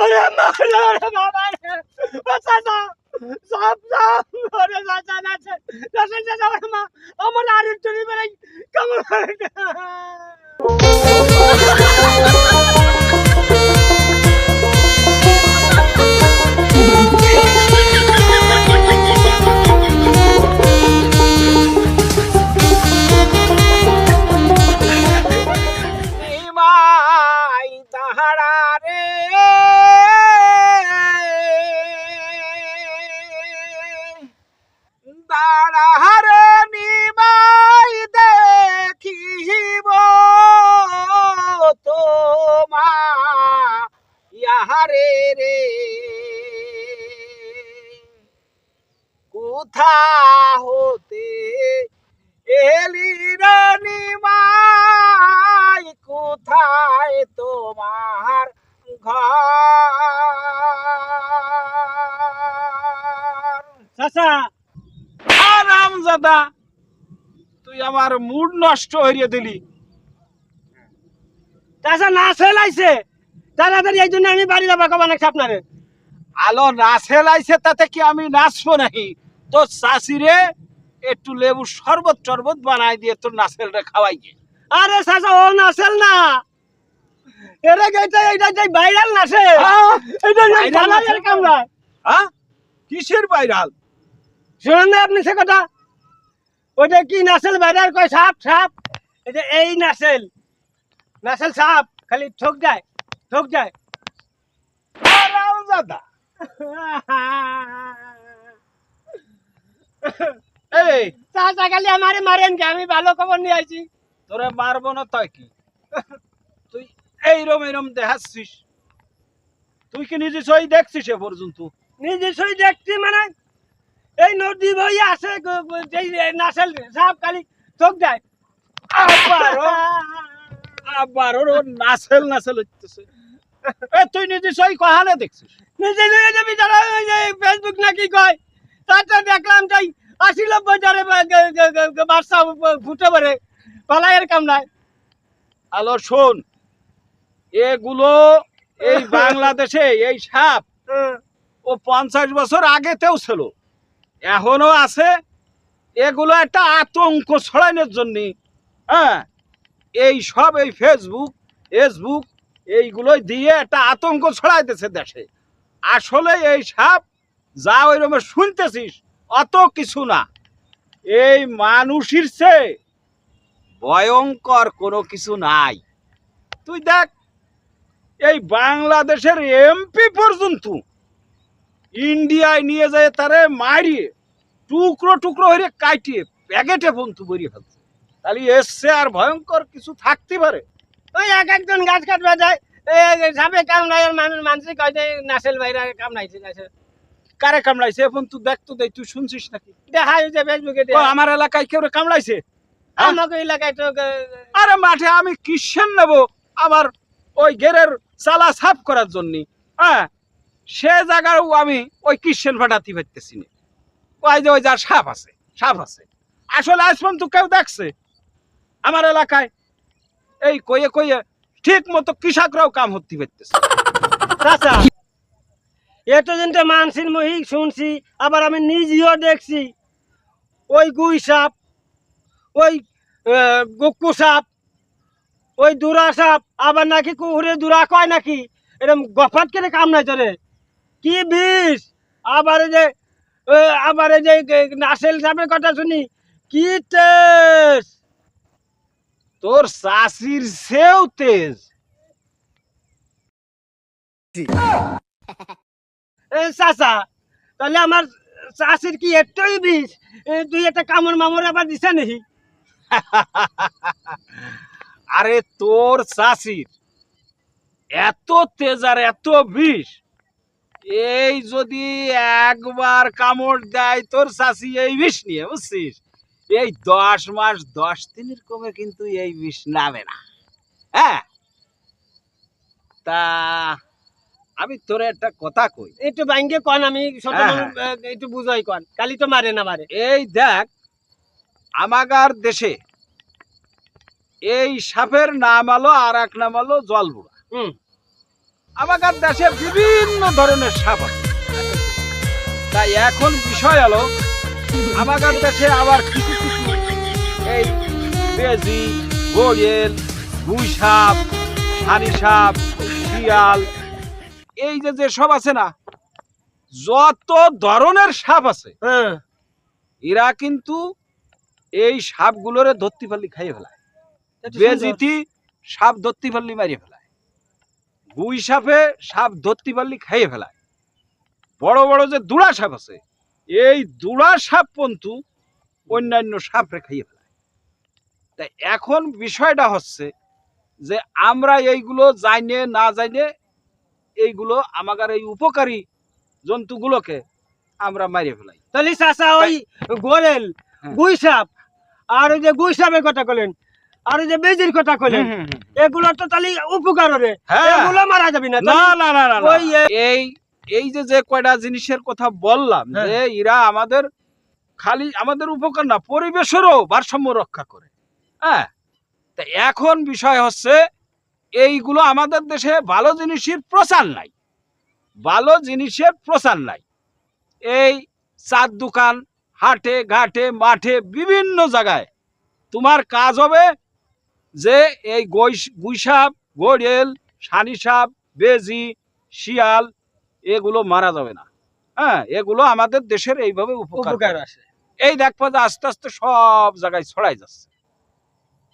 ওরে মারে ওরে বাবা রে চাচা সাপ সাপ ওরে চাচা নাচে নাচে চাচা ওরে মা আমার চুরি বেড়াই কেমন কোথা হতে এলি রানী মাই কোথায় তোমার ঘর? চাচা আরাম দাদা তুই আমার মুড নষ্ট হইয়ে দিলি। চাচা নাচ ফেলাইছে। তাড়াতাড়ি এই জন্য আমি বাড়ি যাব কবা নাকি আপনারে? আলো নাচে লাইছে তাতে কি আমি নাচবো নাকি? তো চাষিরে একটু লেবু শরবত টরবত বানাই দিয়ে তোর নাচেলটা খাওয়াই গে আরে চাচা ও নাচেল না। এরে গেছে এইটা যে ভাইরাল নাচে। এইটা যে নাচে? কামরা হ্যাঁ? কিসের বাইরাল শুনুন না আপনি সে কথা। ওইটা কি নাচেল ভাইরাল কয় সাপ সাপ। এটা এই নাচেল। নাচেল সাপ খালি ঠক যায় ঠক যায়। আরাম দাদা। এই। চাচা খালি আমারে মারেন কে? আমি ভালো খবর নিয়ে আইছি। তোরে মারবো না তাই কি? তুই এইরম এইরম দেখাচ্ছিস। তুই কি নিজে সই দেখছিস এ পর্যন্ত? নিজে সই দেখছি মানে এই নদী বই যেই সাপ খালি যায়। ওর এ তুই নিজে সই কহালে দেখছিস? নিজে লয়ে যাবি যারা ফেসবুক নাকি কয় তাতে দেখলাম তাই আশি নব্বই যারে বাচ্চা ফুটে পড়ে। পালাইয়ের কাম নাই। আলো শোন। এগুলো এই বাংলাদেশে এই সাপ ও। পঞ্চাশ বছর আগেতেও ছিল। এখনও আছে। এগুলো একটা আতঙ্ক ছড়ানোর জন্য হ্যাঁ? এই সব এই ফেসবুক ফেসবুক এইগুলোই দিয়ে একটা আতঙ্ক ছড়াইতেছে দেশে। আসলে এই সাপ যা ওই রকম শুনতেছিস, অত কিছু না। এই মানুষের চেয়ে ভয়ঙ্কর কোনো কিছু নাই। তুই দেখ, এই বাংলাদেশের এমপি পর্যন্ত ইন্ডিয়ায় নিয়ে যায় তারে মারিয়ে, টুকরো টুকরো হয়ে কাটিয়ে প্যাকেটে বন্ধু বেরিয়ে ফেলছে। তাহলে এসছে আর ভয়ঙ্কর কিছু থাকতে পারে? ওই এক একজন গাছ কাটবা যায় সাপে কাম নাই আর মানুষ মানুষই কয় যে বাইরা কাম নাইছে নাসেল। কারে কামড়াইছে? এখন তুই দেখ তো দেখ তুই শুনছিস নাকি? হয়েছে ফেসবুকে আমার এলাকায় কেউ কামড়াইছে? হ্যাঁ? আমাকে এলাকায় তো আরে মাঠে আমি কিসেন নেব? ওই গেরের চালা সাফ করার জন্য। হ্যাঁ? সে জায়গাও আমি ওই কিসেন ফাটাতে পারতেছি না। ওই যে ওই যার সাপ আছে সাপ আছে। আসলে আজ পর্যন্ত কেউ দেখছে? আমার এলাকায় এই কইয়ে কইয়ে ঠিক মতো কৃষকরাও কাম হতে পারতেছে চাচা! তো মানসির মহি শুনছি, আবার আমি নিজেও দেখছি। ওই গুই সাপ, ওই গুক্কু সাপ, ওই দুরা সাপ, আবার নাকি কুহুরে দুরা কয় নাকি? এরকম গফাত করে কাম নাই তোরে। কি বিষ? আবার যে আবার যে নাসেল সাপের কথা শুনি, কি তেজ? তোর চাষির সেও তেজ। চাচা, তাহলে আমার চাষির কি একটাই বিষ? তুই একটা কামড় মামড় আবার দিছে নাকি? আরে তোর চাষির এত তেজ আর এত বিষ। এই যদি একবার কামড় দেয় তোর চাষি এই বিষ নিয়ে, বুঝছিস? এই দশ মাস, দশ দিনের কমে কিন্তু এই বিষ নামে না। হ্যাঁ? তা আমি তোর একটা কথা কই। একটু ব্যাংকে কন আমি ছোট হ্যাঁ, একটু বুঝাই কন। কালি তো মারে না মারে। এই দেখ আমাগার দেশে এই সাপের নাম আলো আর এক নাম আলো জলবুড়া। হুম। আমাদের দেশে বিভিন্ন ধরনের সাপ আছে। তাই এখন বিষয় হলো আমাগার দেশে আবার কিছু কিছু এই বেজি গোয়েল গুই সাপ সারি সাপ শিয়াল এই যে যে সব আছে না যত ধরনের সাপ আছে হ্যাঁ। এরা কিন্তু এই সাপগুলোরে ধরতে পারলি খাইয়ে ফেলায়। বেজিতি সাপ ধরতে পারলি মারিয়ে ফেলায়। গুই সাপে সাপ ধরতে পারলি খাইয়ে ফেলায়। বড় বড় যে দুড়া সাপ আছে এই দুড়া সাপ পন্তু অন্যান্য সাপরে খাইয়ে ফেলায়। তাই এখন বিষয়টা হচ্ছে যে আমরা এইগুলো জাইনে না জাইনে এইগুলো আমাদের এই উপকারী জন্তুগুলোকে আমরা মারিয়ে ফেলাই তাহলে চাচা ওই গোরেল হ্যাঁ। গুই সাপ আর ওই যে গুই সাপের কথা কলেন আর যে বেজির কথা কলেন এগুলো তো তাহলে উপকার রে হ্যাঁ। এগুলো মারা যাবে না না না না না। ওই এই এই যে যে কয়টা জিনিসের কথা বললাম হ্যাঁ। যে এরা আমাদের খালি আমাদের উপকার না পরিবেশেরও ভারসাম্য রক্ষা করে হ্যাঁ তা এখন বিষয় হচ্ছে এইগুলো আমাদের দেশে ভালো জিনিসের প্রচার নাই। ভালো জিনিসের প্রচার নাই। এই চার দোকান হাটে ঘাটে মাঠে বিভিন্ন জায়গায় তোমার কাজ হবে যে এই গৈস- গুইসাপ গড়েল সানিসাপ বেজি শিয়াল এগুলো মারা যাবে না। হ্যাঁ এগুলো আমাদের দেশের এইভাবে উপকার আসে। এই দেখবা যে আস্তে আস্তে সব জায়গায় ছড়াই যাচ্ছে।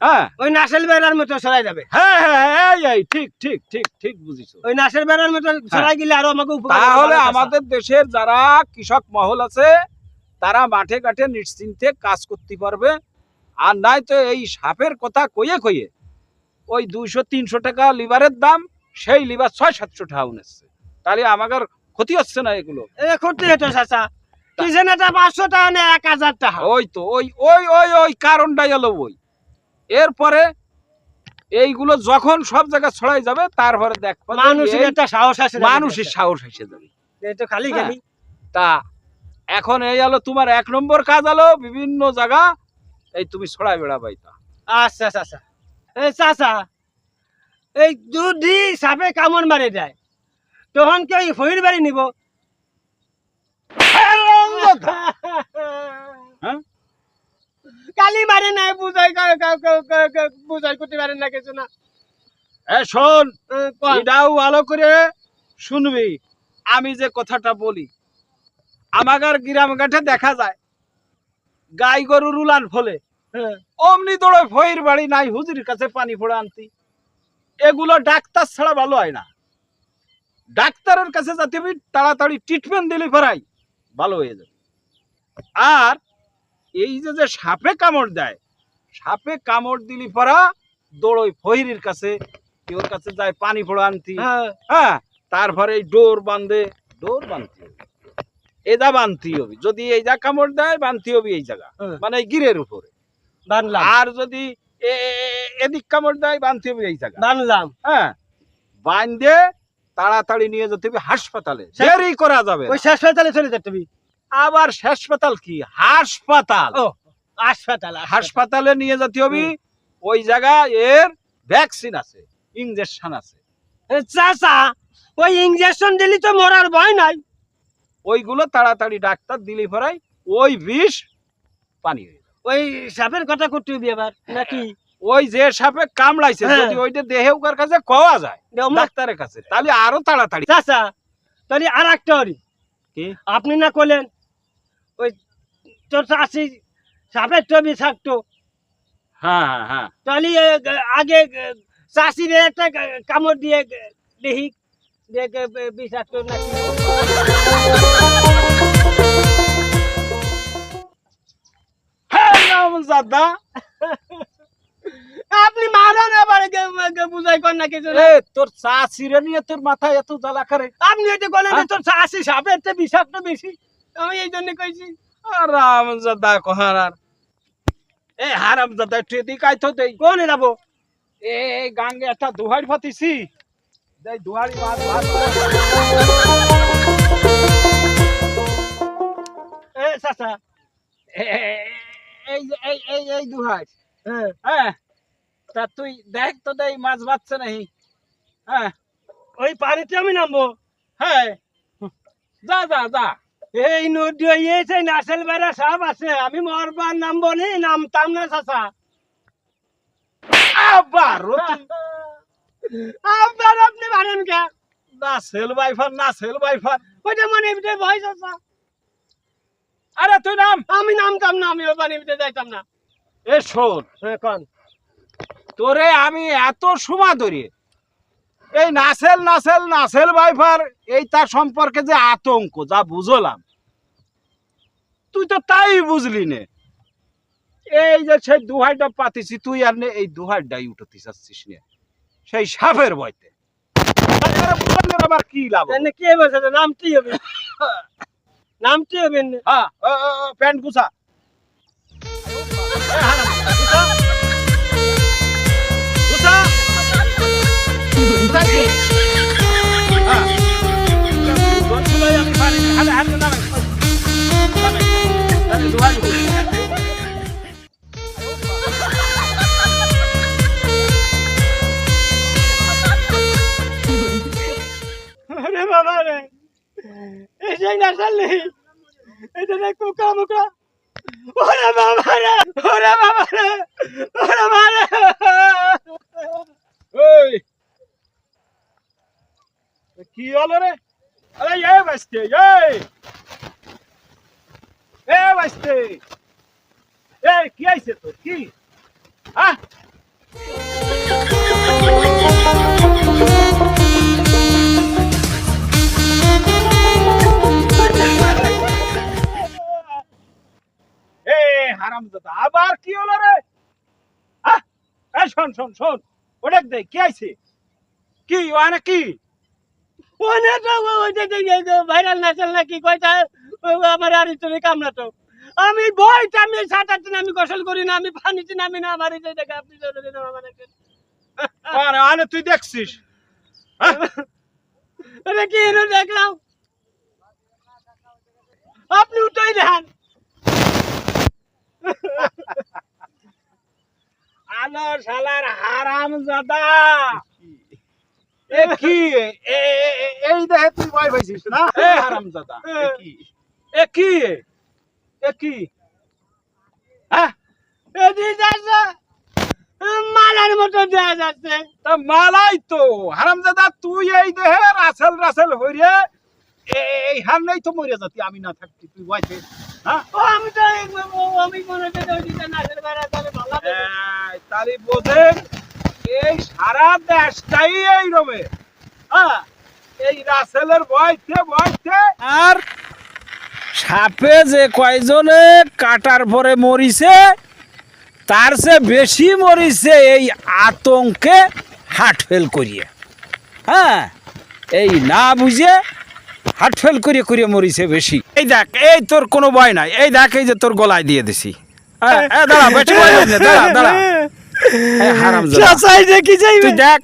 হ্যাঁ। ওই নাসেল বেড়ার মতো সরাই যাবে। হ্যাঁ হ্যাঁ হ্যাঁ, এই ঠিক ঠিক ঠিক ঠিক বুঝিছো। ওই নাসেল বেড়ার মতো সরাই গেলে আরও আমাকে উপকার তাহলে আমাদের দেশের যারা কৃষক মহল আছে তারা মাঠে ঘাটে নিশ্চিন্তে কাজ করতে পারবে। আর নাই তো এই সাপের কথা কইয়ে কইয়ে ওই দুইশো তিনশো টাকা লিভারের দাম সেই লিভার ছয় সাতশো টাকা উনেছে তাহলে আমাদের ক্ষতি হচ্ছে না এগুলো। এ করতে হতো চাচা। কি জানে পাঁচশো টাকা না এক হাজার টাকা। ওই তো ওই ওই ওই ওই কারণটাই হলো ওই। এরপরে এইগুলো যখন সব জায়গায় ছড়াই যাবে তারপরে দেখ মানুষের একটা সাহস আছে মানুষের সাহস এসে যাবে। এই খালি হ্যাঁ। খালি। তা এখন এই হলো তোমার এক নম্বর কাজ হলো বিভিন্ন জায়গা এই তুমি ছড়াই বেড়াবাই তা। আচ্ছা চাচা এই চাচা এই যদি সাপে কামড় মারে দেয় তখন কি ফইর বাড়ি নিব? হ্যাঁ? কালি মারে নাই বুঝাই বুঝাই করতে পারে না কিছু না। এ শোন এটাও ভালো করে শুনবি। আমি যে কথাটা বলি আমাদের গ্রাম ঘাটে দেখা যায় গাই গরু রুলান ফলে। হ্যাঁ। অমনি দৌড়ে ফইর বাড়ি নাই হুজুরির কাছে পানি ফোড়া আনতি। এগুলো ডাক্তার ছাড়া ভালো হয় না। ডাক্তারের কাছে যাতে আমি তাড়াতাড়ি ট্রিটমেন্ট দিলে ফেরাই ভালো হয়ে যাবে। আর এই যে যে সাপে কামড় দেয় সাপে কামড় দিলি পরা দৌড়ই ফহিরির কাছে কেউর কাছে যায় পানি ফোড়া আনতি। হ্যাঁ। হ্যাঁ তারপরে এই ডোর বাঁধে ডোর বাঁধতে হবে। এদা বাঁধতে হবে যদি এই যা কামড় দেয় বাঁধতে হবে এই জায়গা। হ্যাঁ। মানে গিরের উপরে। বানলাম আর যদি এদিক কামড় দেয় বাঁধতে হবে এই জায়গা। বানলাম হ্যাঁ বাঁধে তাড়াতাড়ি নিয়ে যেতে হবে হাসপাতালে। করা যাবে ওই হাসপাতালে চলে যেতে তুমি আবার হাসপাতাল কি হাসপাতাল হাসপাতাল হাসপাতাল নিয়ে যেতে হবে ওই জায়গায় এর ভ্যাকসিন আছে ইঞ্জেকশন আছে চাচা ওই ইঞ্জেকশন দিলি তো মরার ভয় নাই ওইগুলো তাড়াতাড়ি ডাক্তার দিলে পরাই ওই বিষ পানি। ওই সাপের কথা করতে হবে এবার নাকি ওই যে সাপে কামড়াইছে হ্যাঁ। যদি ওইটা দেহে উকার কাছে কওয়া যায়। ডাক্তারের কাছে তাহলে আরও তাড়াতাড়ি চাচা তাহলে আর একটা? আপনি না করলেন ওই তোর চাষি সাপের থাকতো। হ্যাঁ হ্যাঁ হ্যাঁ। তাহলে আগে চাষির একটা কামড় দিয়ে দেখি। বিষাক্ত নাকি। হ্যাঁ আপনি মারান আবার গে- গে- বুঝাই কর না কিছু। তোর চা ছিঁড়ে নিয়ে তোর মাথায় এত জ্বালা করে। আপনি বলেন হ্যাঁ? তোর সাপের বিষাক্ত বেশি। আমি এই জন্য কইছি রামজাদা কহারার এ হারামজাদা একটু এদিকে আইতো দেই। কোন এরাবো এ গাঙ্গে একটা দুহাড়ি ফাতিছি। দেই দুহাড়ি মাছ ভাত। এ চাচা। এই এই এই এই দুহাড় হ্যাঁ। হ্যাঁ তা তুই দেখ তো দেই মাছ বাচ্ছে নাহি। হ্যাঁ ওই পানিতে আমি নামবো। হ্যাঁ। যা যা যা। এই নদী হয়েছে নাসেল বেড়া সব আছে আমি মরবার নাম নি নামতাম না চাচা। আবার আপনার আপনি পারেন কে? না সেল বাইফার না সেল বাইফার। ওইটা মানে ভিতরে ভয় চাচা। আরে তুই নাম? আমি নামতাম না আমি পানির ভিতরে যাইতাম না। এ শোন হ্যাঁ কন। তোরে আমি এত সময় ধরে এই নাসেল নাসেল নাসেল বাইফার এই তার সম্পর্কে যে আতঙ্ক যা বুঝলাম। তুই তো তাই বুঝলি নে। এই যে সেই দুহাইটা পাতিছি তুই আর নে এই দুহাইটাই উঠতে চাচ্ছিস নে। সেই সাপের বইতে। আবার কি লাভ? কে বলছে নামটি হবে। নামটি হবে। হ্যাঁ ও, প্যান্ট গুছা। গুছা কি? হ্যাঁ। তোর চুলোয় আমি পারি না। হালে, হালে, নামে। নামে। নামে, দুহাই উঠে। আরে বাবা রে এই সেই নাসাল নেই এটা দেখ কুকা মুকা ওরে বাবা রে ওরে বাবা রে ওরে বাবা রে ওই কি হলো রে? আরে এ এই! এ বাসতে এই, কি আইছে তোর? কি? হ্যাঁ এ, হারামজাদা, আবার কি হলো রে? আহ! শোন শোন শোন ওটা দে কি আইছে কি ওখানে কি? তো দেখে ভাইরাল নাচাল নাকি কয়টা আমার আর তুমি কামনা তো আমি বইটা আমি আমি গোসল করি না আমি পানিতে নামি না আমার এই দেখে আপনি চলে দিন আমার আরে আরে তুই দেখছিস? হ্যাঁ? এটা কি এনে দেখলাম? আপনি উঠেই দেন আলো শালার হারাম জাদা এ কি? এই দেহে তুই ভয় পাইছিস না? এ হারাম জাদা এ কি? এ কি? এ কি? হ্যাঁ এদিকে যাচ্ছে মালার মতো দেয়া যাচ্ছে তা মালাই তো। হারামজাদা তুই এই দেহে রাসেল রাসেল হইরে এই হার নেই তো মরে যাতি আমি না থাকতি তুই বাইতে হ্যাঁ ও আমি তো আমি মনে করি ওইদিকে নাচের বেড়া তাহলে ভালো। এই, বোঝেন এই সারা দেশটাই এই রবে। হ্যাঁ এই রাসেলের বয়তে বয়তে আর সাপে যে কয়জনে কাটার পরে মরিছে তার সে বেশি মরিছে এই আতঙ্কে হার্ট ফেল করিয়ে। হ্যাঁ এই না বুঝে হার্ট ফেল করিয়ে করিয়ে মরিছে বেশি। এই দেখ এই তোর কোনো ভয় নাই এই দেখ এই যে তোর গলায় দিয়ে দিছি। হ্যাঁ, দাঁড়া দাঁড়া দাঁড়া। এ, হারামজাদা। চাচাই দেখি যাইবে। তুই দেখ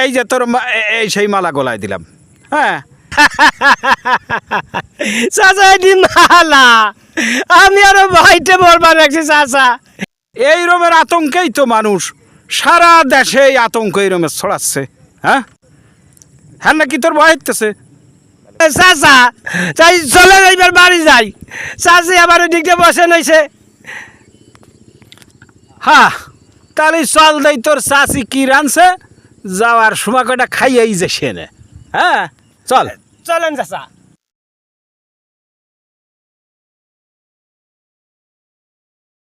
এই যে তোর মা- এই সেই মালা গলায় দিলাম। হ্যাঁ? চাচাই দি মালা। আমি আরও ভাইতে বলবার রাখছি চাচা। এই রমের আতঙ্কেই তো মানুষ। সারা দেশে এই আতঙ্ক এই রমের ছড়াচ্ছে হ্যাঁ? হ্যাঁ নাকি তোর ভয় হইতেছে? চাচা চাই চলে এইবার বাড়ি যাই। চাচি আবার ওদিকে বসে নইছে হ্যাঁ তাহলে চল দেই, তোর চাষি কি রানছে যাওয়ার সময় কটা খাইয়াই যে সেনে। হ্যাঁ? চল চলেন, চাচা।